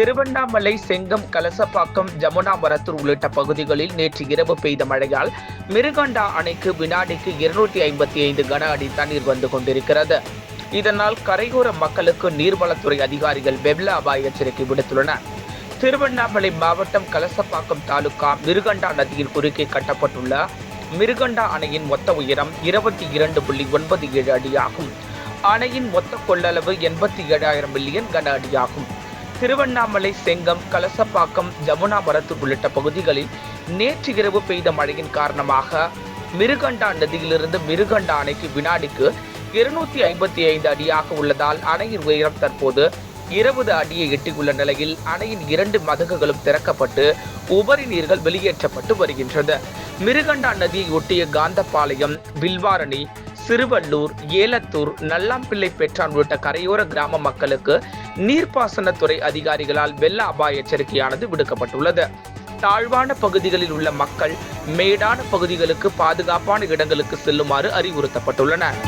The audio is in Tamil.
திருவண்ணாமலை செங்கம் கலசப்பாக்கம் ஜமுனாமரத்தூர் உள்ளிட்ட பகுதிகளில் நேற்று இரவு பெய்த மழையால் மிருகண்டா அணைக்கு வினாடிக்கு இருநூற்றி ஐம்பத்தி ஐந்து கன அடி தண்ணீர் வந்து கொண்டிருக்கிறது. இதனால் கரையோர மக்களுக்கு நீர்வளத்துறை அதிகாரிகள் வெள்ள அபாய எச்சரிக்கை விடுத்துள்ளனர். திருவண்ணாமலை மாவட்டம் கலசப்பாக்கம் தாலுகா மிருகண்டா நதியின் குறுக்கே கட்டப்பட்டுள்ள மிருகண்டா அணையின் மொத்த உயரம் இருபத்தி இரண்டு புள்ளி ஒன்பது ஏழு அடியாகும். அணையின் மொத்த கொள்ளளவு எண்பத்தி ஏழாயிரம் மில்லியன் கன அடியாகும். திருவண்ணாமலை செங்கம் கலசப்பாக்கம் ஜமுனா உள்ளிட்ட பகுதிகளில் நேற்று இரவு பெய்த மழையின் காரணமாக மிருகண்டா நதியிலிருந்து மிருகண்டா அணைக்கு வினாடிக்கு இருநூத்தி ஐம்பத்தி ஐந்து அடியாக உள்ளதால் அணையின் உயரம் தற்போது இருபது அடியை எட்டியுள்ள நிலையில் அணையின் இரண்டு மதகுகளும் திறக்கப்பட்டு உபரி நீர்கள் வெளியேற்றப்பட்டு வருகின்றது. மிருகண்டா நதியை ஒட்டிய காந்தபாளையம் வில்வாரணி சிறுவள்ளூர் ஏலத்தூர் நல்லாம்பிள்ளை பெற்றான் உள்ளிட்ட கரையோர கிராம மக்களுக்கு நீர்ப்பாசனத்துறை அதிகாரிகளால் வெள்ள அபாய எச்சரிக்கையானது விடுக்கப்பட்டுள்ளது. தாழ்வான பகுதிகளில் உள்ள மக்கள் மேடான பகுதிகளுக்கு பாதுகாப்பான இடங்களுக்கு செல்லுமாறு அறிவுறுத்தப்பட்டுள்ளனர்.